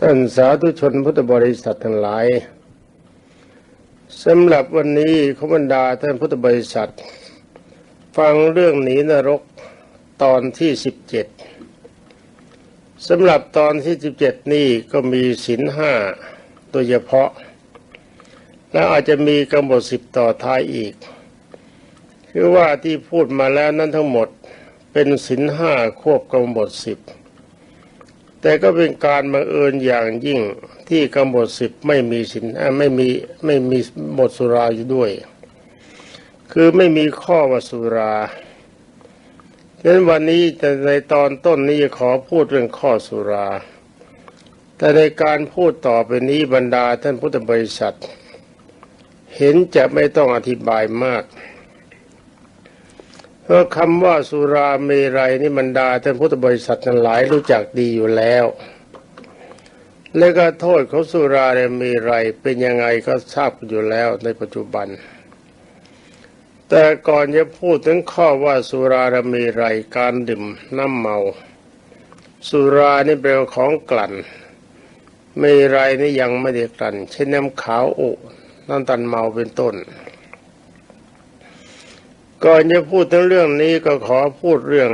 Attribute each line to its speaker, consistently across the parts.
Speaker 1: ท่านสาธุชนพุทธบริษัททั้งหลายสำหรับวันนี้ขบรรดาท่านพุทธบริษัท ฟังเรื่องหนีนรกตอนที่สิบเจ็ดสำหรับตอนที่สิบเจ็ดนี่ก็มีศีลห้าโดยเฉพาะ แล้วอาจจะมีกำหนดสิบต่อท้ายอีก คือว่าที่พูดมาแล้วนั้นทั้งหมดเป็นศีลห้าควบกำหนดสิบ แต่ก็เป็นการบังเอิญอย่างยิ่งที่กำหนดสิบไม่มีสินไม่มีไม่มีบทสุราอยู่ด้วย คือไม่มีข้อว่าสุราดังนั้นวันนี้แต่ในตอนต้นนี้ขอพูดเรื่องข้อสุรา แต่ในการพูดต่อไปนี้บรรดาท่านพุทธบริษัท เห็นจะไม่ต้องอธิบายมาก เพราะคำว่าสุราเมรัยนี่บรรดาท่านพุทธบริษัททั้งหลายรู้จักดีอยู่แล้ว และก็โทษของสุราเมรัยเป็นยังไงก็ทราบอยู่แล้วในปัจจุบัน แต่ก่อนจะพูดถึงข้อว่าสุราเมรัยการดื่มน้ำเมา สุรานี่เป็นของกลั่น เมรัยนี่ยังไม่ได้กลั่นเช่นน้ำขาวโอ้น้ำตันเมาเป็นต้น ก่อนจะพูดถึงเรื่องนี้ก็ขอพูดเรื่อง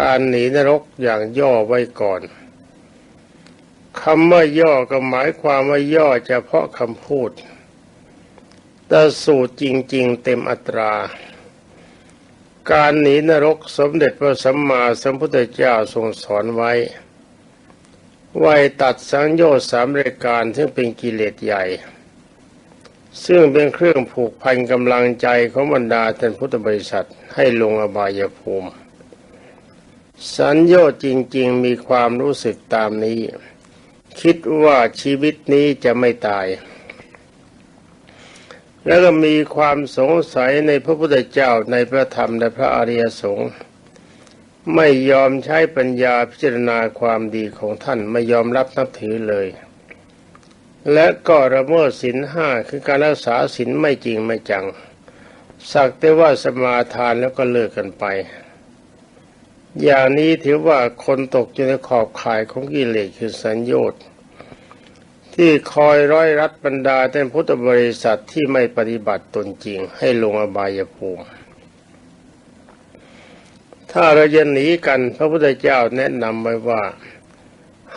Speaker 1: การหนีนรกอย่างย่อไว้ก่อนคำว่าย่อก็หมายความว่าย่อเฉพาะคำพูด แต่สูตรจริง ๆ เต็มอัตรา การหนีนรกสมเด็จพระสัมมาสัมพุทธเจ้าทรงสอนไว้ไว้ตัดสังโยชน์สามรายการซึ่งเป็นกิเลสใหญ่ ซึ่งเป็นเครื่องผูกพันกำลังใจของบรรดาท่านพุทธบริษัทให้ลงอบายภูมิ สัญโยชน์จริง ๆ มีความรู้สึกตามนี้ คิดว่าชีวิตนี้จะไม่ตาย แล้วก็มีความสงสัยในพระพุทธเจ้าในพระธรรมและพระอริยสงฆ์ไม่ยอมใช้ปัญญาพิจารณาความดีของท่านไม่ยอมรับนับถือเลย และก็ระเมิดศีลห้าคือการรักษาศีลไม่จริงไม่จัง สักแต่ว่าสมาทานแล้วก็เลิกกันไป อย่างนี้ถือว่าคนตกอยู่ในขอบข่ายของกิเลสคือสัญญชน์ที่คอยร้อยรัดบรรดาท่านพุทธบริษัทที่ไม่ปฏิบัติตนจริงให้ลงอบายภูมิ ถ้าเราจะหนีกันพระพุทธเจ้าแนะนำไว้ว่า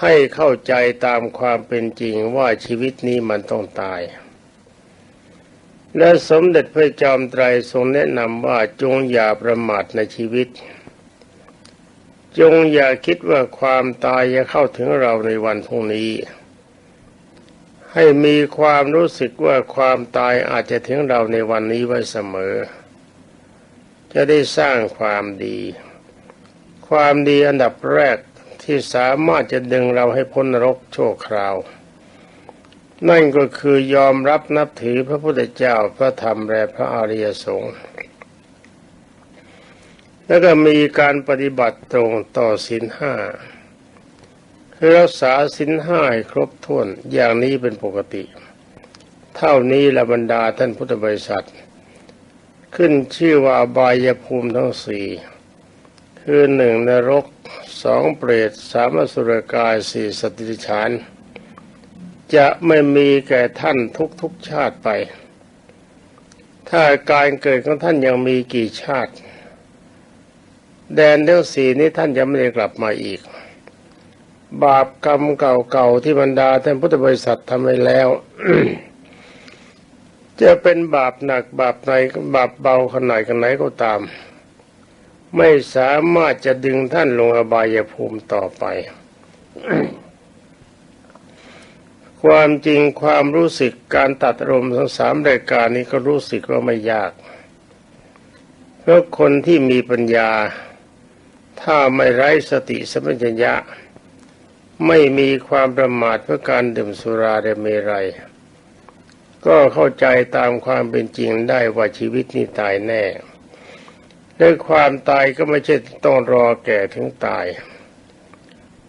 Speaker 1: ให้เข้าใจตามความเป็นจริงว่าชีวิตนี้มันต้องตาย และสมเด็จพระจอมไตรทรงแนะนำว่าจงอย่าประมาทในชีวิต จงอย่าคิดว่าความตายจะเข้าถึงเราในวันพรุ่งนี้ ให้มีความรู้สึกว่าความตายอาจจะถึงเราในวันนี้ไว้เสมอ จะได้สร้างความดีความดีอันดับแรก ที่สามารถจะดึงเราให้พ้นนรกโชคราว นั่นก็คือยอมรับนับถือพระพุทธเจ้าพระธรรมและพระอริยสงฆ์แล้วก็มีการปฏิบัติตรงต่อศีลห้าคือรักษาศีลห้าครบถ้วนอย่างนี้เป็นปกติ เท่านี้ละบรรดาท่านพุทธบริษัท ขึ้นชื่อว่าบายภูมิทั้งสี่คือหนึ่งนรก สองเปรตสามสุรกายสี่สติฉาน จะไม่มีแก่ท่านทุกๆชาติไป ถ้าการเกิดของท่านยังมีกี่ชาติ แดนเทั้งสี่นี้ท่านจะไม่ได้กลับมาอีก บาปกรรมเก่าๆที่บรรดาท่านพุทธบริษัททำไปแล้วจะเป็นบาปหนักบาปไหนบาปเบาขนาดไหนก็ตาม ไม่สามารถจะดึงท่านลงอบายภูมิต่อไป ความจริงความรู้สึกการตัดอารมณ์ทั้งสามรายการนี้ก็รู้สึกว่าไม่ยาก เพราะคนที่มีปัญญา ถ้าไม่ไร้สติสัมปชัญญะ ไม่มีความประมาทเพื่อการดื่มสุราเดเมรัยก็เข้าใจตามความเป็นจริงได้ว่าชีวิตนี้ตายแน่ และความตายก็ไม่ใช่ต้องรอแก่ถึงตาย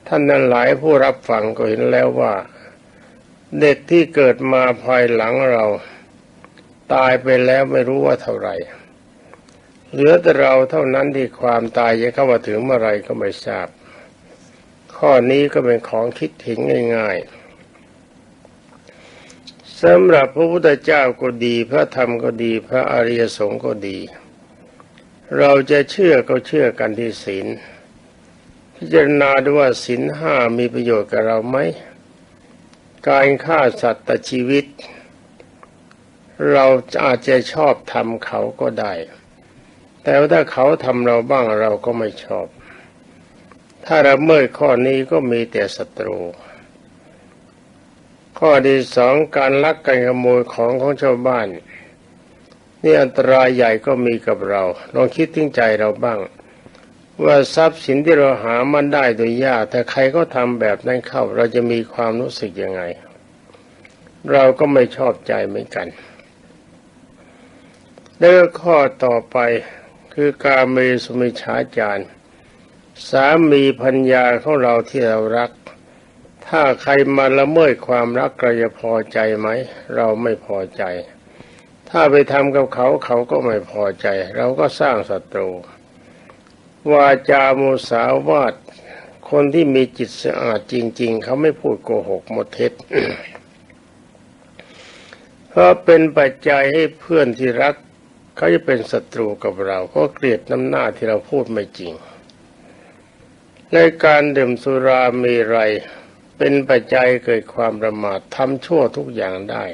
Speaker 1: ท่านนั้นหลายผู้รับฟังก็เห็นแล้วว่า เด็กที่เกิดมาภายหลังเรา ตายไปแล้วไม่รู้ว่าเท่าไหร่เหลือแต่เราเท่านั้นที่ความตายจะเข้ามาถึงเมื่อไรก็ไม่ทราบขข้อนี้ก็เป็นของคิดถึงง่ายๆสำหรับพระพุทธเจ้าก็ดี พระธรรมก็ดี พระอริยสงฆ์ก็ดี เราจะเชื่อก็เชื่อกันที่ศีล พิจารณาดูว่าศีลห้ามีประโยชน์กับเราไหม การฆ่าสัตว์ตัดชีวิต เราอาจจะชอบทำเขาก็ได้ แต่ถ้าเขาทำเราบ้างเราก็ไม่ชอบ ถ้าเราเมิดข้อนี้ก็มีแต่ศัตรูข้อที่สองการลักกันขโมยของของชาวบ้าน นี่อันตรายใหญ่ก็มีกับเรา ลองคิดถึงใจเราบ้าง ว่าทรัพย์สินที่เราหามันได้โดยยากแต่ใครก็ทำแบบนั้นเข้า เราจะมีความรู้สึกยังไง เราก็ไม่ชอบใจเหมือนกันแล้วข้อต่อไปคือการเมสุมิฉาจารสามีพัญญาของเราที่เรารัก ถ้าใครมาละเมิดความรักเราจะพอใจไหม เราไม่พอใจ ถ้าไปทำกับเขาเขาก็ไม่พอใจ เราก็สร้างศัตรูวาจามุสาวาทคนที่มีจิตสะอาดจริง ๆ เขาไม่พูดโกหกหมดเท็จเพราะเป็นปัจจัยให้เพื่อนที่รัก เขาจะเป็นศัตรูกับเราก็เกลียดน้ำหน้าที่เราพูดไม่จริงในการดื่มสุรามีไร เป็นปัจจัยเกิดความประมาททำชั่วทุกอย่างได้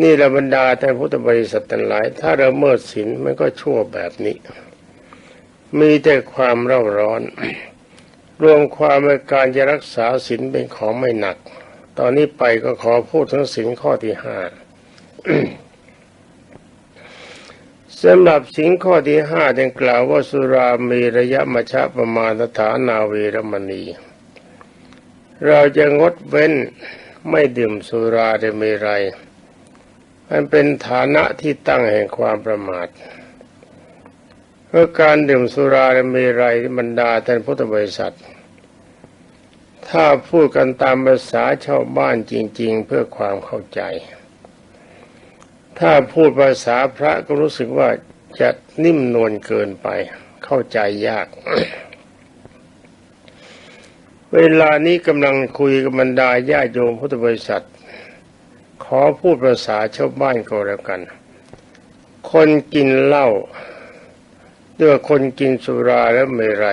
Speaker 1: นี่ระบรรดาแต่พุทธบริษัททั้งหลาย ถ้าเราเมิดศีลมันก็ชั่วแบบนี้ มีแต่ความเร่าร้อน รวมความในการจะรักษาศีลเป็นของไม่หนัก ตอนนี้ไปก็ขอพูดถึงศีลข้อที่ห้าสำหรับสิงข้อที่ห้าดังกล่าวว่าสุรามีระยะมชะประมาณสถานาเวรมณี เราจะงดเว้นไม่ดื่มสุราได้มีไร มันเป็นฐานะที่ตั้งแห่งความประมาทเพราะการดื่มสุราได้มีไรบรรดาท่านพุทธบริษัท ถ้าพูดกันตามภาษาชาวบ้านจริง ๆ เพื่อความเข้าใจ ถ้าพูดภาษาพระก็รู้สึกว่าจะนิ่มนวลเกินไป เข้าใจยาก เวลานี้กำลังคุยกับบรรดาญาโยมพุทธบริษัท ขอพูดภาษาชาวบ้านก็แล้วกัน คนกินเหล้าด้วยคนกินสุราแล้วไม่ไร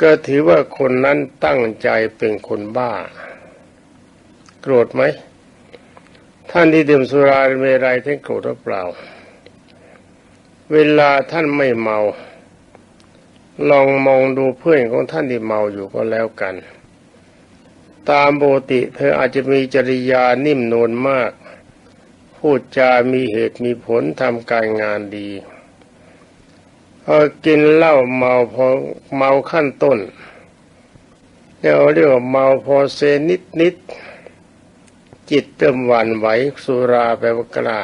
Speaker 1: ก็ถือว่าคนนั้นตั้งใจเป็นคนบ้า โกรธไหม ท่านที่ดื่มสุราเมรัยท่านโกรธหรือเปล่า เวลาท่านไม่เมา ลองมองดูเพื่อนของท่านที่เมาอยู่ก็แล้วกัน ตามปกติ เธออาจจะมีจริยานิ่มนวลมาก พูดจามีเหตุมีผลทำการงานดีพอกินเหล้าเมาพอเมาขั้นต้นเรียกเรียกว่าเมาพอเซนิดนิดจิตเริ่มหวั่นไหวสุราแปลว่ากล้า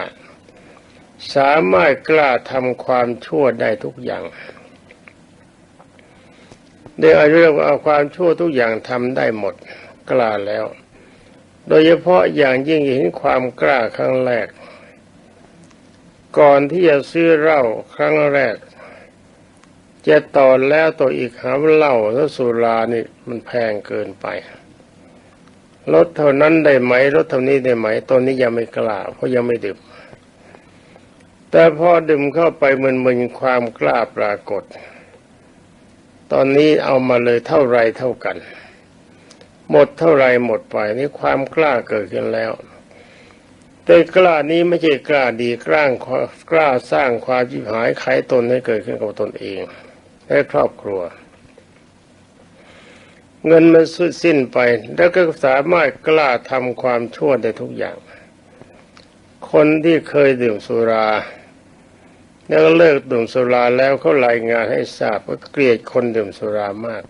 Speaker 1: สามารถกล้าทำความชั่วได้ทุกอย่างเดี๋ยวเรียกว่าความชั่วทุกอย่างทำได้หมด กล้าแล้ว โดยเฉพาะอย่างยิ่งเห็นความกล้าครั้งแรก ก่อนที่จะซื้อเหล้าครั้งแรกจะต่อแล้วต่ออีกหาเหล้าแล้วสุรานี่มันแพงเกินไปลดเท่านั้นได้ไหมลดเท่านี้ได้ไหมตอนนี้ยังไม่กล้าเพราะยังไม่ดื่มแต่พอดื่มเข้าไปมึนๆความกล้าปรากฏ ตอนนี้เอามาเลยเท่าไรเท่ากัน หมดเท่าไรหมดไปนี่ความกล้าเกิดขึ้นแล้ว แต่กล้านี้ไม่ใช่กล้าดีกล้ากล้าสร้างความจิบหายไขตนให้เกิดขึ้นกับตนเองและครอบครัว เงินมันสุดสิ้นไป แล้วก็สามารถกล้าทำความชั่วได้ทุกอย่าง คนที่เคยดื่มสุราแล้วเลิกดื่มสุราแล้วเขารายงานให้ทราบว่าเกลียดคนดื่มสุรามาก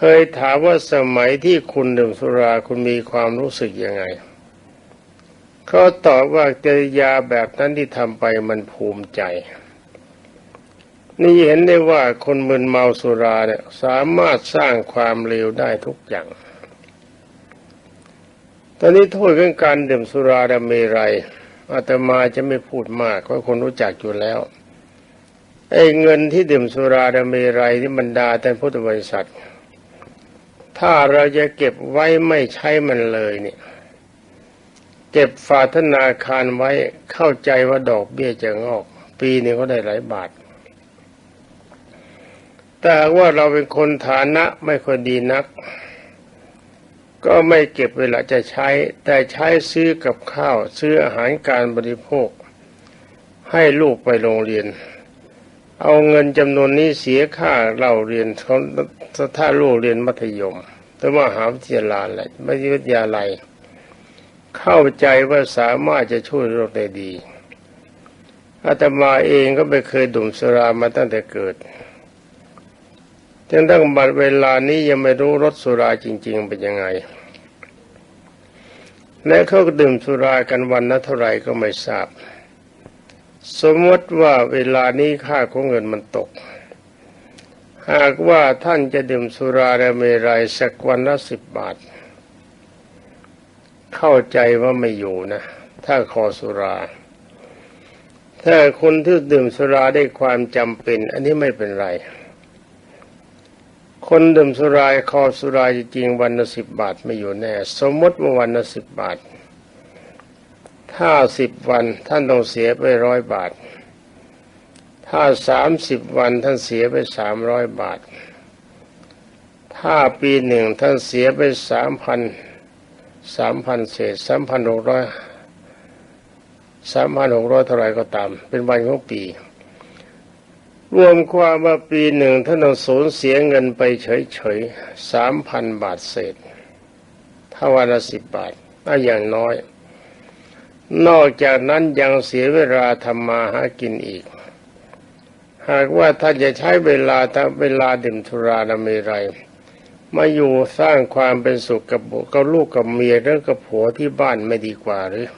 Speaker 1: เคยถามว่าสมัยที่คุณดื่มสุราคุณมีความรู้สึกยังไงเขาตอบว่ากิริยาแบบนั้นที่ทำไปมันภูมิใจ นี่เห็นได้ว่าคนมึนเมาสุราเนี่ยสามารถสร้างความเลวได้ทุกอย่าง ตอนนี้โทษเรื่องการดื่มสุราดำเมรัยอาตมาจะไม่พูดมากเพราะคนรู้จักอยู่แล้วไอ้เงินที่ดื่มสุราดเมรัยที่บรรดาท่พุทธบริษัท ถ้าเราจะเก็บไว้ไม่ใช้มันเลยเนี่ย เก็บฝากธนาคารไว้เข้าใจว่าดอกเบี้ยจะงอก ปีนึงก็ได้หลายบาท แต่ว่าเราเป็นคนฐานะไม่ค่อยดีนัก ก็ไม่เก็บเวลาจะใช้ แต่ใช้ซื้อกับข้าว ซื้ออาหารการบริโภค ให้ลูกไปโรงเรียน เอาเงินจำนวนนี้เสียค่าเราเรียนเขาถ้าลูกเรียนมัธยมหรือมหาวิทยาลัยอะไรวิทยาลัย เข้าใจว่าสามารถจะช่วยโลกได้ดีอาตมาเองก็ไม่เคยดื่มสุรามาตั้งแต่เกิดจนตั้งบัดเวลานี้ยังไม่รู้รสสุราจริง ๆ เป็นยังไง และเขาก็ดื่มสุรากันวันละเท่าไหร่ก็ไม่ทราบ สมมติว่าเวลานี้ค่าของเงินมันตก หากว่าท่านจะดื่มสุราและเมรัยสักวันละสิบบาท เข้าใจว่าไม่อยู่นะ ถ้าคอสุรา ถ้าคนที่ดื่มสุราได้ความจำเป็น อันนี้ไม่เป็นไร คนดื่มสุราคอสุราจริงวันละสิบบาทไม่อยู่แน่ สมมติว่าวันละสิบบาท ถ้าสิบวันท่านต้องเสียไปร้อยบาท ถ้าสามสิบวันท่านเสียไปสามร้อยบาท ถ้าปีหนึ่งท่านเสียไปสามพันสามพันเศษสามพันหกร้อยสามพันหกร้อยเท่าไรก็ตาม เป็นวันของปี รวมความว่าปีหนึ่งท่านต้องสูญเสียเงินไปเฉยๆสามพันบาทเศษถ้าวันละสิบบาทถ้าอย่างน้อย นอกจากนั้นยังเสียเวลาทำมาหากินอีก หากว่าท่านจะใช้เวลาทั้งเวลาดื่มทุรานามีไร มาอยู่สร้างความเป็นสุขกับกับลูกกับเมียหรือกับผัวที่บ้านไม่ดีกว่าหรือ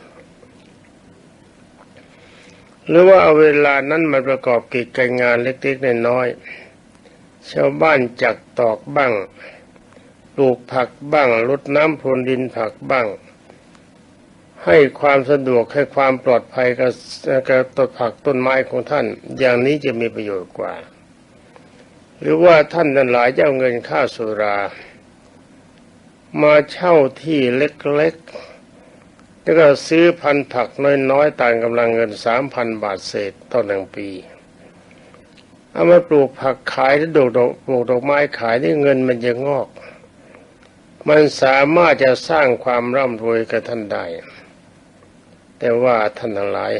Speaker 1: หรือว่าเอาเวลานั้นมาประกอบกิจการงานเล็กๆน้อยๆชาวบ้านจักตอกบ้าง ปลูกผักบ้างรดน้ำพรวนดินผักบ้าง ให้ความสะดวกให้ความปลอดภัยกับกับต้นผักต้นไม้ของท่าน อย่างนี้จะมีประโยชน์กว่า หรือว่าท่านนั้นหลายจะเอาเงินค่าสุรา มาเช่าที่เล็กๆแล้วก็ซื้อพันผักน้อยๆต่างกำลังเงินสามพันบาทเศษต่อหนึ่งปีเอามาปลูกผักขายแล้วดอกดอกปลูกดอกไม้ขายนี่เงินมันจะงอก มันสามารถจะสร้างความร่ำรวยกับท่านได้ แต่ว่าท่านทั้งหลาย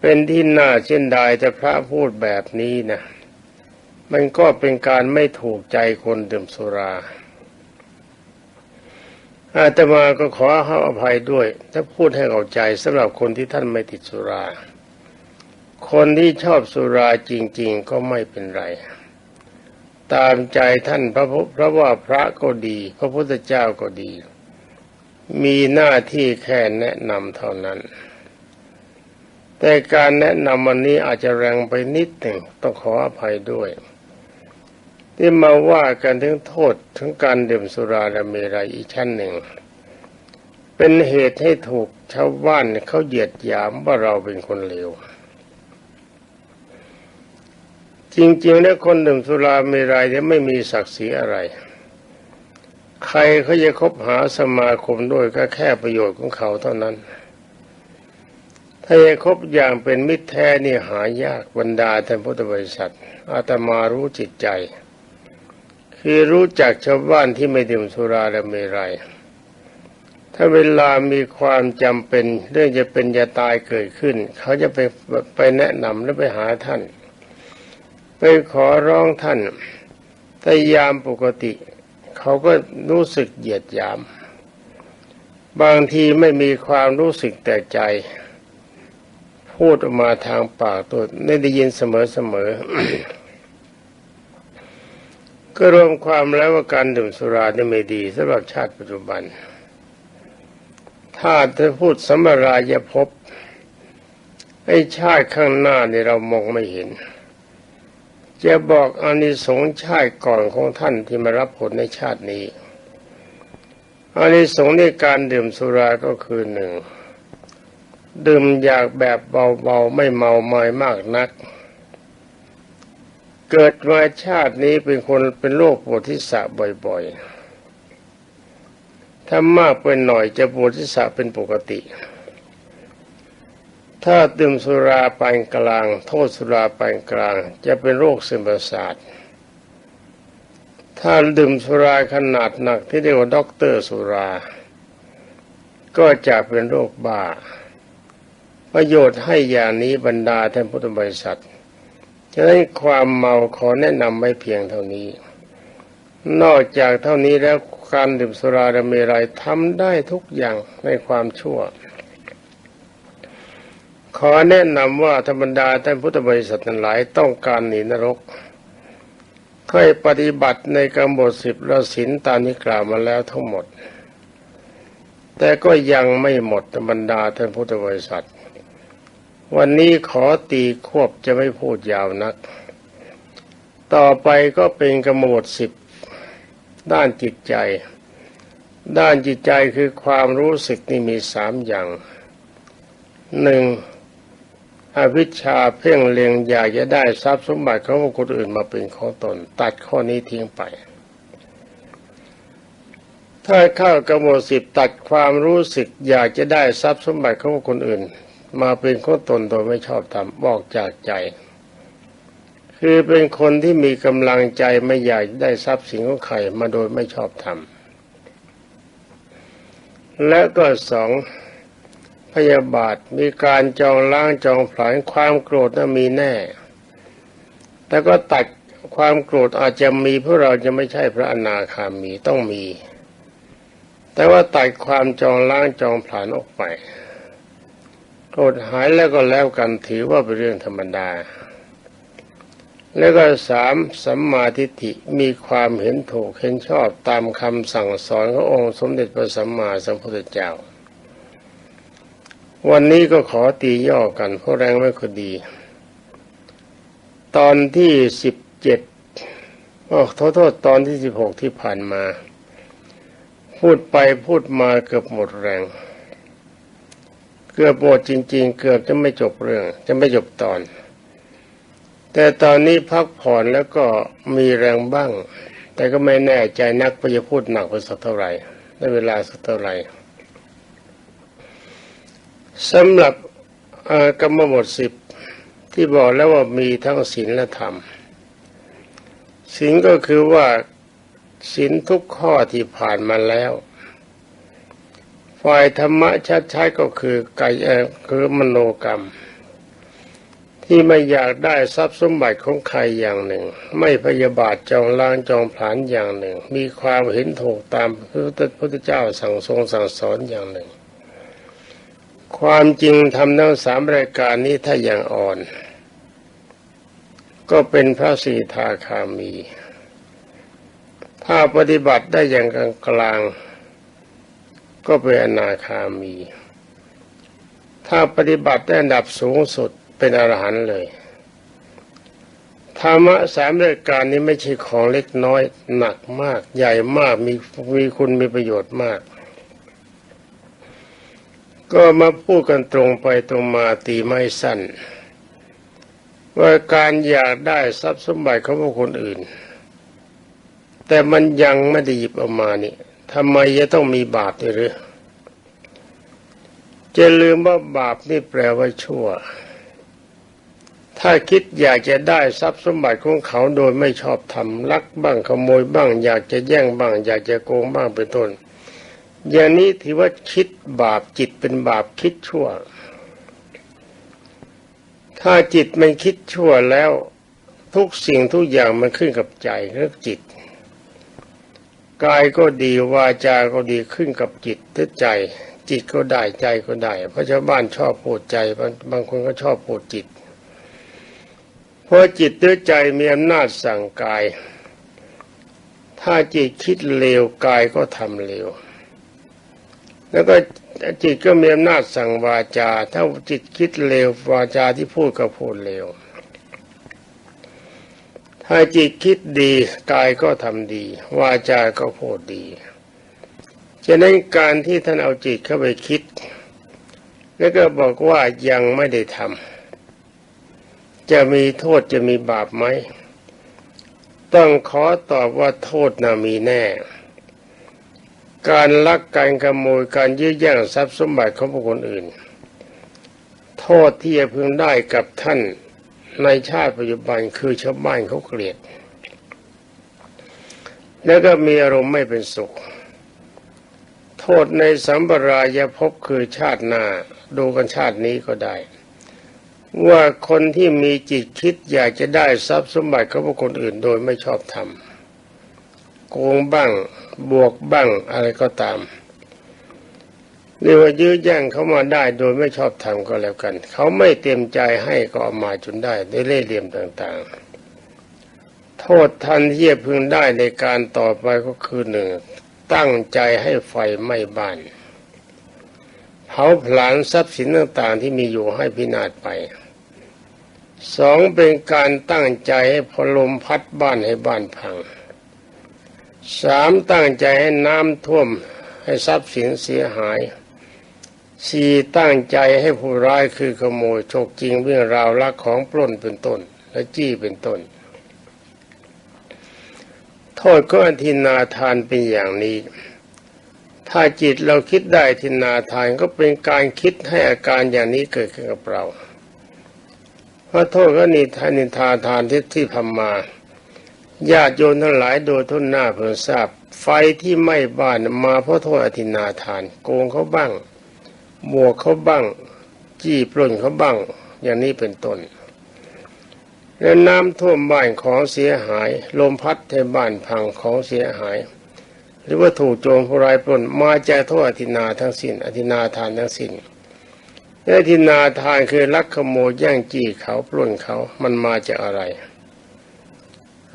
Speaker 1: เป็นที่น่าเช่นใดแต่พระพูดแบบนี้นะมันก็เป็นการไม่ถูกใจคนดื่มสุราอาตมาก็ขอให้อภัยด้วย ถ้าพูดให้เข้าใจสำหรับคนที่ท่านไม่ติดสุรา คนที่ชอบสุราจริง ๆ ก็ไม่เป็นไร ตามใจท่านพระพุเพระว่าพระก็ดี พระพุทธเจ้าก็ดี มีหน้าที่แค่แนะนำเท่านั้น แต่การแนะนำวันนี้อาจจะแรงไปนิดหนึ่งต้องขออภัยด้วย ที่มาว่ากันถึงโทษถึงการดื่มสุราและเมรัยอีกชั้นหนึ่ง เป็นเหตุให้ถูกชาวบ้านเขาเหยียดหยามว่าเราเป็นคนเลวจริงๆ แล้วคนดื่มสุราเมรัยเนี่ยไม่มีศักดิ์ศรีอะไร ใครเขาจะคบหาสมาคมด้วยก็แค่ประโยชน์ของเขาเท่านั้น ถ้าจะคบอย่างเป็นมิตรแท้นี่หายากบรรดาท่านพุทธบริษัท อาตมารู้จิตใจ คือรู้จักชาวบ้านที่ไม่ดื่มสุราและเมรัยถ้าเวลามีความจำเป็นเรื่องจะเป็นจะตายเกิดขึ้น เขาจะไปไปแนะนำและไปหาท่าน ไปขอร้องท่านแต่ยามปกติ เขาก็รู้สึกเหยียดหยาม บางทีไม่มีความรู้สึกแต่ใจ พูดออกมาทางปากตัวได้ได้ยินเสมอๆก็รวมความแล้วว่าการดื่มสุราเนี่ยไม่ดีสำหรับชาติปัจจุบัน ถ้าจะพูดสมรายภพไอ้ชาติข้างหน้านี่เรามองไม่เห็น จะบอกอานิสงส์ชาติก่อนของท่านที่มารับผลในชาตินี้อานิสงส์ในการดื่มสุราก็คือหนึ่งดื่มอยากแบบเบาๆไม่เมาไมายมากนัก เกิดมาชาตินี้เป็นคนเป็นโรคปวดทิศะบ่อยๆถ้ามากเป็นหน่อยจะปวดทิศะเป็นปกติ ถ้าดื่มสุราปานกลาง โทษสุราปานกลาง จะเป็นโรคซึมประสาท ถ้าดื่มสุราขนาดหนักที่เรียกว่าด็อกเตอร์สุรา ก็จะเป็นโรคบ้า ประโยชน์ให้อย่างนี้บรรดาท่านพุทธบริษัทฉะนั้นความเมาขอแนะนำไว้เพียงเท่านี้ นอกจากเท่านี้แล้วการดื่มสุราดเมรัยทำได้ทุกอย่างในความชั่ว ขอแนะนำว่าธรรมดาท่านพุทธบริษัททั้งหลายต้องการหนีนรกค่อยปฏิบัติในกำหนดสิบและศีลตามที่กล่าวมาแล้วทั้งหมด แต่ก็ยังไม่หมดธรรมดาท่านพุทธบริษัท วันนี้ขอตีควบจะไม่พูดยาวนัก ต่อไปก็เป็นกำหนดสิบด้านจิตใจ ด้านจิตใจคือความรู้สึกนี่มีสามอย่างหนึ่ง อวิชชาเพ่งเล็งอยากจะได้ทรัพย์สมบัติของคนอื่นมาเป็นของตน ตัดข้อนี้ทิ้งไป ถ้าเข้ากำหนดสิบตัดความรู้สึก อยากจะได้ทรัพย์สมบัติของคนอื่น มาเป็นของตนโดยไม่ชอบทำบอกจากใจ คือเป็นคนที่มีกำลังใจไม่อยากได้ทรัพย์สินของใครมาโดยไม่ชอบทำและก็สอง พยาบาทมีการจองล้างจองผลาญความโกรธนั้นมีแน่ แต่ก็ตัดความโกรธอาจจะมีเพราะเราจะไม่ใช่พระอนาคามีต้องมี แต่ว่าตัดความจองล้างจองผลาญออกไปโกรธหายแล้วก็แล้วกันถือว่าเป็นเรื่องธรรมดา แล้วก็สามสัมมาทิฏฐิมีความเห็นถูกเห็นชอบตามคำสั่งสอนขององค์สมเด็จพระสัมมาสัมพุทธเจ้า วันนี้ก็ขอตีย่อกัน เพราะแรงไม่ค่อยดี ตอนที่สิบเจ็ดโอ้โทษโทษตอนที่สิบหกที่ผ่านมา พูดไปพูดมาเกือบหมดแรง เกือบหมดจริง ๆ เกือบจะไม่จบเรื่อง จะไม่จบตอน แต่ตอนนี้พักผ่อนแล้วก็มีแรงบ้าง แต่ก็ไม่แน่ใจนักว่าจะพูดหนักไปสักเท่าไหร่ในเวลาสักเท่าไหร่ สำหรับกรรมบทสิบที่บอกแล้วว่ามีทั้งศีลและธรรมศีลก็คือว่าศีลทุกข้อที่ผ่านมาแล้ว ฝ่ายธรรมะชัดๆก็คือกายคือมโนกรรม ที่ไม่อยากได้ทรัพย์สมบัติของใครอย่างหนึ่ง ไม่พยาบาทจองล้างจองผลาญอย่างหนึ่ง มีความเห็นถูกตามพระพุทธเจ้าสั่งทรงสั่งสอนอย่างหนึ่ง ความจริงทำทั้งสามรายการนี้ถ้าอย่างอ่อน ก็เป็นพระสีทาคามี ถ้าปฏิบัติได้อย่างกลางกลางๆก็เป็นอนาคามี ถ้าปฏิบัติได้อันดับสูงสุดเป็นอรหันต์เลยธรรมะสามรายการนี้ไม่ใช่ของเล็กน้อยหนักมาก ใหญ่มากมีมีคุณมีประโยชน์มาก ก็มาพูดกันตรงไปตรงมาตีไม่สั้น ว่าการอยากได้ทรัพย์สมบัติของบุคคลอื่น แต่มันยังไม่ได้หยิบออกมานี่ทำไมจะต้องมีบาปด้วยหรือจะลืมว่าบาปนี่แปลว่าชั่ว ถ้าคิดอยากจะได้ทรัพย์สมบัติของเขาโดยไม่ชอบทำลักบ้างขโมยบ้าง อยากจะแย่งบ้าง อยากจะโกงบ้างเป็นต้น อย่างนี้ถือว่าคิดบาปจิตเป็นบาปคิดชั่ว ถ้าจิตมันคิดชั่วแล้วทุกสิ่งทุกอย่างมันขึ้นกับใจเรื่องจิต กายก็ดีวาจาก็ดีขึ้นกับจิตและใจ จิตก็ได้ใจก็ได้ เพราะชาวบ้านชอบพูดใจบางบางคนก็ชอบพูดจิตเพราะจิตด้วยใจมีอำนาจสั่งกาย ถ้าจิตคิดเลวกายก็ทำเลว แล้วก็จิตก็มีอำนาจสั่งวาจา ถ้าจิตคิดเลววาจาที่พูดก็พูดเลวถ้าจิตคิดดีกายก็ทำดี วาจาก็พูดดีฉะนั้นการที่ท่านเอาจิตเข้าไปคิด แล้วก็บอกว่ายังไม่ได้ทำจะมีโทษจะมีบาปไหม ต้องขอตอบว่าโทษน่ะมีแน่ การลักการขโมยการยื้อแย่งทรัพย์สมบัติของบุคคลอื่น โทษที่จะพึงได้กับท่านในชาติปัจจุบันคือชาวบ้านเขาเกลียด แล้วก็มีอารมณ์ไม่เป็นสุข โทษในสัมปรายภพคือชาติหน้าดูกันชาตินี้ก็ได้ ว่าคนที่มีจิตคิดอยากจะได้ทรัพย์สมบัติของบุคคลอื่นโดยไม่ชอบธรรม โกงบ้าง บวกบ้างอะไรก็ตามเรียกว่ายื้อแย่งเขามาได้โดยไม่ชอบธรรมก็แล้วกัน เขาไม่เต็มใจให้ก็เอามาจนได้ด้วยเล่ห์เหลี่ยมต่างๆ โทษทันที่จะพึงได้ในการต่อไปก็คือหนึ่งตั้งใจให้ไฟไหม้บ้านเผาผลาญทรัพย์สินต่างๆ ที่มีอยู่ให้พินาศไปสองเป็นการตั้งใจให้พลมพัดบ้านให้บ้านพัง สามตั้งใจให้น้ำท่วมให้ทรัพย์สินเสียหายสี่ตั้งใจให้ผู้ร้ายคือขโมยโชคจริงเรื่องราวลักของปล้นเป็นต้น และจี้เป็นต้น โทษก็อธินาทานเป็นอย่างนี้ ถ้าจิตเราคิดได้ทินนาทานก็เป็นการคิดให้อาการอย่างนี้เกิดขึ้นกับเราเพราะโทษก็นิทานิทาทานที่ที่ทำมา ญาติโยมทั้งหลายโดยทุนหน้าเพิ่งทราบ ไฟที่ไหม้บ้านมาเพราะโทษอธินาทาน โกงเขาบ้างบวกเขาบ้าง จี้ปล้นเขาบ้าง อย่างนี้เป็นต้นและน้ำท่วมบ้านของเสียหาย ลมพัดในบ้านพังของเสียหาย หรือว่าถูกโจรผู้ร้ายปล้นมาจากโทษอธินาทั้งสิ้นอธินาทานทั้งสิ้นอธินาทานคือลักขโมยแย่งจี้เขาปล้นเขามันมาจากอะไร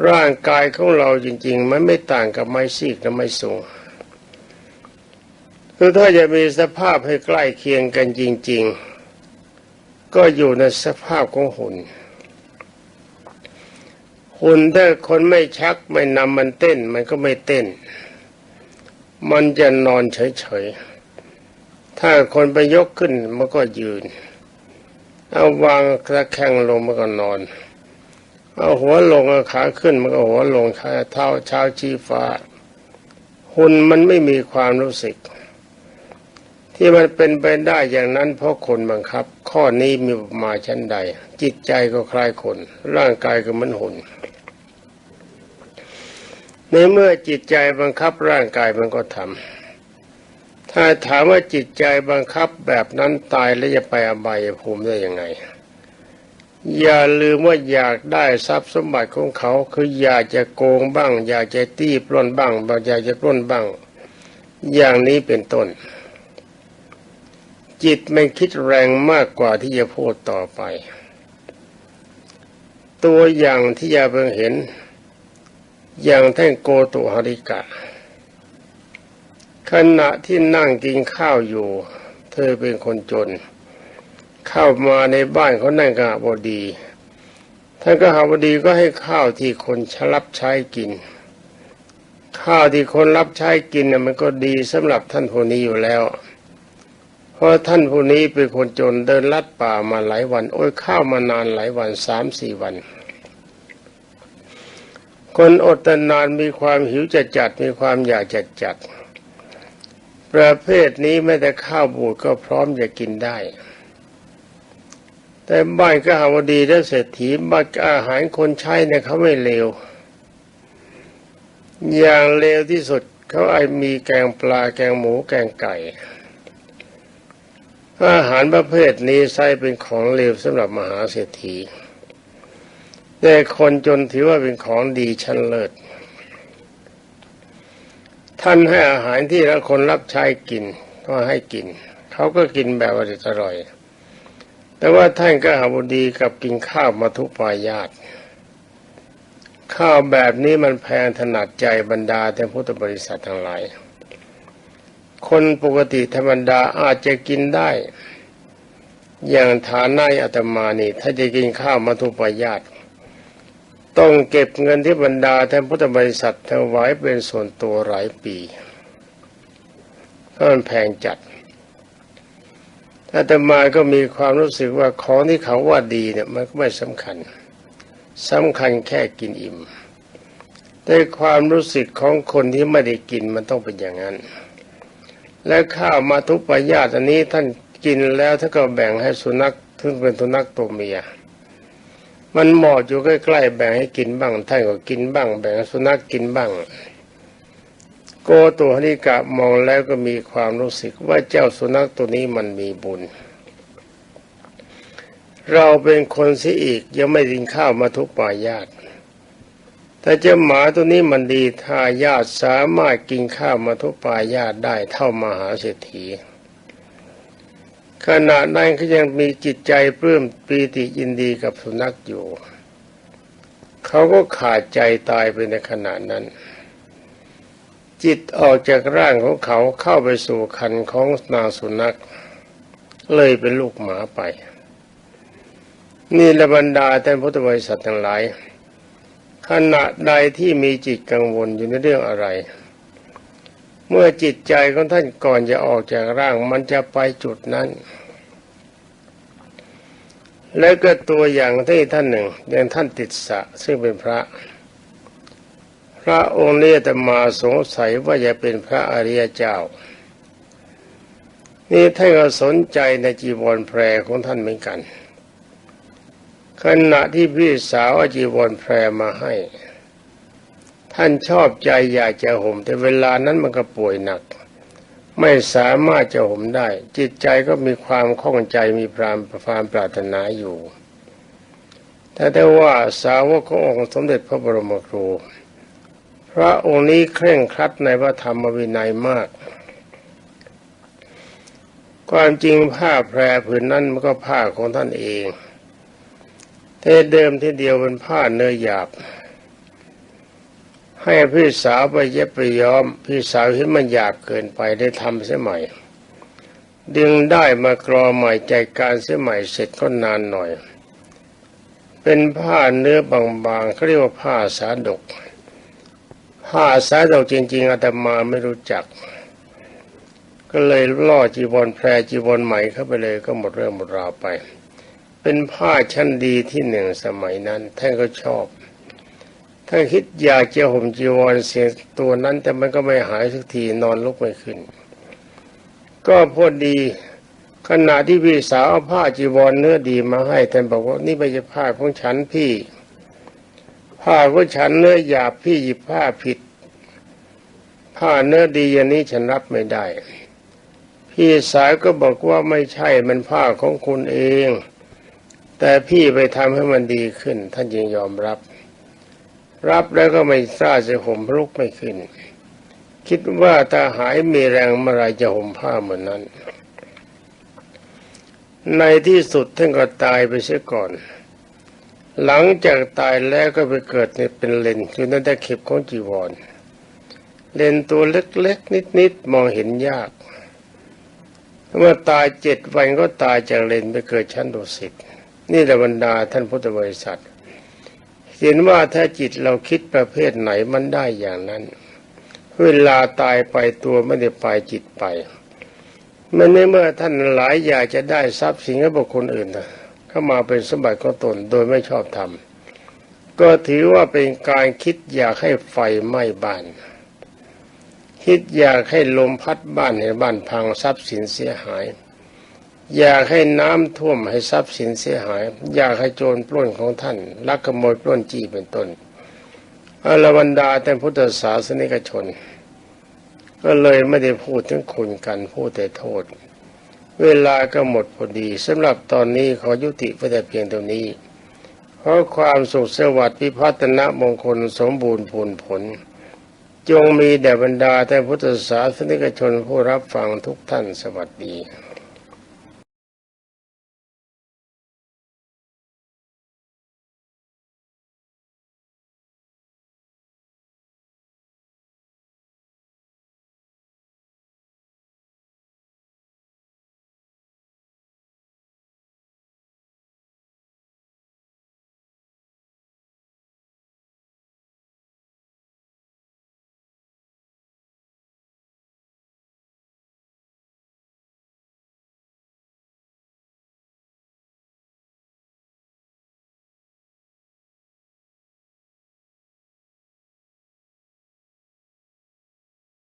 Speaker 1: ร่างกายของเราจริง ๆ มันไม่ต่างกับไม้ซีกและไม้สูงคือถ้าจะมีสภาพให้ใกล้เคียงกันจริง ๆ ก็อยู่ในสภาพของหุ่น หุ่นถ้าคนไม่ชักไม่นำมันเต้น มันก็ไม่เต้น มันจะนอนเฉยๆ ถ้าคนไปยกขึ้นมันก็ยืน เอาวางตะแคงลงมันก็นอน เอาหัวลงเอาขาขึ้นมันก็หัวลงขาเท้าเช้าชี้ฟ้า หุ่นมันไม่มีความรู้สึก ที่มันเป็นไปได้อย่างนั้นเพราะคนบังคับ ข้อนี้มีมาชั้นใด จิตใจก็คล้ายคน ร่างกายก็เหมือนหุ่นในเมื่อจิตใจบังคับร่างกายมันก็ทำถ้าถามว่าจิตใจบังคับแบบนั้นตายแล้วจะไปอบายภูมิได้ยังไง อย่าลืมว่าอยากได้ทรัพย์สมบัติของเขา คืออยากจะโกงบ้าง อยากจะตีปล้นบ้างบางอยากจะปล้นบ้าง อย่างนี้เป็นต้น จิตไม่คิดแรงมากกว่าที่จะพูดต่อไป ตัวอย่างที่ยาเพิ่งเห็น อย่างแท่งโกตุหริกะ ขณะที่นั่งกินข้าวอยู่ เธอเป็นคนจนเข้ามาในบ้านเขานั่งกหบดี ท่านกหบดีก็ให้ข้าวที่คนชรับใช้กิน ข้าวที่คนรับใช้กินน่ะมันก็ดีสำหรับท่านผู้นี้อยู่แล้ว เพราะท่านผู้นี้เป็นคนจนเดินลัดป่ามาหลายวัน โอ้ยข้าวมานานหลายวันสามสี่วันคนอดตนานมีความหิวจะจัดมีความอยากจะจัด ประเภทนี้ไม่แต่ข้าวบูดก็พร้อมจะกินได้ แต่บ้านก็หาวดีและเศรษฐีบ้านอาหารคนใช้เนี่ยเขาไม่เลว อย่างเลวที่สุดเขาไอมีแกงปลาแกงหมูแกงไก่ อาหารประเภทนี้ใช้เป็นของเลวสำหรับมหาเศรษฐี แต่คนจนถือว่าเป็นของดีชั้นเลิศท่านให้อาหารที่ละคนรับใช้กินก็ให้กิน เขาก็กินแบบอร่อย แต่ว่าท่านก็หาบดีกับกินข้าวมาทุปายาตข้าวแบบนี้มันแพงถนัดใจบรรดาแต่พุทธบริษัททั้งหลาย คนปกติธรรมดาอาจจะกินได้ อย่างฐานะอาตมานี่ถ้าจะกินข้าวมาทุปายาตต้องเก็บเงินที่บรรดาท่านพุทธบริษัทถวายเป็นส่วนตัวหลายปีเพราะมันแพงจัด อาตมาก็มีความรู้สึกว่าของที่เขาว่าดีเนี่ยมันก็ไม่สำคัญสำคัญแค่กินอิ่มแต่ความรู้สึกของคนที่ไม่ได้กินมันต้องเป็นอย่างนั้น และข้าวมาทุปายาตอันนี้ท่านกินแล้วท่านก็แบ่งให้สุนัขซึ่งเป็นสุนัขตัวเมียมันหมอดอยู่ใกล้ๆแบ่งให้กินบ้างท่านก็กินบ้าง แบ่งสุนัขกินบ้าง โกตัวนิกะมองแล้วก็มีความรู้สึกว่าเจ้าสุนัขตัวนี้มันมีบุญ เราเป็นคนเสียอีกยังไม่กินข้าวมาทุกป่ายาตแต่เจ้าหมาตัวนี้มันดีทายาทสามารถกินข้าวมาทุกป่ายาตได้เท่ามหาเศรษฐีขณะนั้นเขายังมีจิตใจปลื้มปีติยินดีกับสุนัขอยู่ เขาก็ขาดใจตายไปในขณะนั้น จิตออกจากร่างของเขาเข้าไปสู่คันของนางสุนัข เลยเป็นลูกหมาไป นี่ละบรรดาท่านพุทธบริษัททั้งหลาย ขณะใดที่มีจิตกังวลอยู่ในเรื่องอะไร เมื่อจิตใจของท่านก่อนจะออกจากร่างมันจะไปจุดนั้น แล้วก็ตัวอย่างที่ท่านหนึ่งอย่างท่านติดสะซึ่งเป็นพระ ระองค์นี้แต่มาสงสัยว่าจะเป็นพระอริยเจ้า นี่ท่านก็สนใจในจีวรแพรของท่านเหมือนกัน ขณะที่พี่สาวจีวรแพรมาให้ ท่านชอบใจอยากจะห่ม แต่เวลานั้นมันก็ป่วยหนัก ไม่สามารถจะห่มได้ จิตใจก็มีความข้องใจมีพรามความปรารถนาอยู่แต่ได้ว่าสาวกขององค์สมเด็จพระบรมครู พระองค์นี้เคร่งครัดในพระธรรมวินัยมาก ความจริงผ้าแพรผืนนั้นมันก็ผ้าของท่านเองแต่เดิมที่เดียวเป็นผ้าเนื้อหยาบ ให้พี่สาวไปเย็บไปย้อม พี่สาวเห็นมันหยาบเกินไปได้ทำเสียใหม่ ดึงได้มากรอใหม่ใจการเสียใหม่เสร็จก็นานหน่อย เป็นผ้าเนื้อบางๆเขาเรียกว่าผ้าสาดก ผ้าสาดกจริง ๆอาตมาไม่รู้จัก ก็เลยล่อจีวรแพรจีวรใหม่เข้าไปเลยก็หมดเรื่องหมดราวไป เป็นผ้าชั้นดีที่หนึ่งสมัยนั้นท่านก็ชอบท่านคิดอยากจะห่มจีวรเสียตัวนั้นแต่มันก็ไม่หายสักทีนอนลุกไม่ขึ้น ก็พอดีขณะที่พี่สาวเอาผ้าจีวรเนื้อดีมาให้ท่านบอกว่านี่ไม่ใช่ผ้าของฉันพี่ ผ้าของฉันเนื้อหยาบพี่หยิบผ้าผิด ผ้าเนื้อดีอย่างนี้ฉันรับไม่ได้ พี่สาวก็บอกว่าไม่ใช่มันผ้าของคุณเอง แต่พี่ไปทำให้มันดีขึ้น ท่านยังยอมรับ รับแล้วก็ไม่กล้าจะห่มลุกไม่ขึ้น คิดว่าถ้าหายมีแรงเมื่อไรจะห่มผ้าเหมือนนั้น ในที่สุดท่านก็ตายไปเสียก่อน หลังจากตายแล้วก็ไปเกิดในเป็นเลนอยู่ในตะเข็บของจีวร เลนตัวเล็กๆ นิดๆ มองเห็นยาก เมื่อตายเจ็ดวันก็ตายจากเลนไปเกิดชั้นดุสิตนี่แหละบรรดาท่านพุทธบริษัท เห็นว่าถ้าจิตเราคิดประเภทไหนมันได้อย่างนั้น เวลาตายไปตัวไม่ได้ไปจิตไป มันในเมื่อท่านหลายอยากจะได้ทรัพย์สินของบุคคลอื่นนะ เข้ามาเป็นสมบัติของตนโดยไม่ชอบธรรมก็ถือว่าเป็นการคิดอยากให้ไฟไหม้บ้าน คิดอยากให้ลมพัดบ้านให้บ้านพังทรัพย์สินเสียหาย อยากให้น้ำท่วมให้ทรัพย์สินเสียหาย อยากให้โจรปล้นของท่านลักขโมยปล้นจี้เป็นต้นอรบรรดาแต่พุทธศาสนิกชน ก็เลยไม่ได้พูดถึงคุณกันพูดแต่โทษ เวลาก็หมดพอดีสำหรับตอนนี้ขอยุติไว้แต่เพียงเท่านี้ขอความสุขสวัสดิ์พิพัฒนมงคลสมบูรณ์ผลผล จงมีแด่บรรดาแต่พุทธศาสนิกชนผู้รับฟังทุกท่านสวัสดี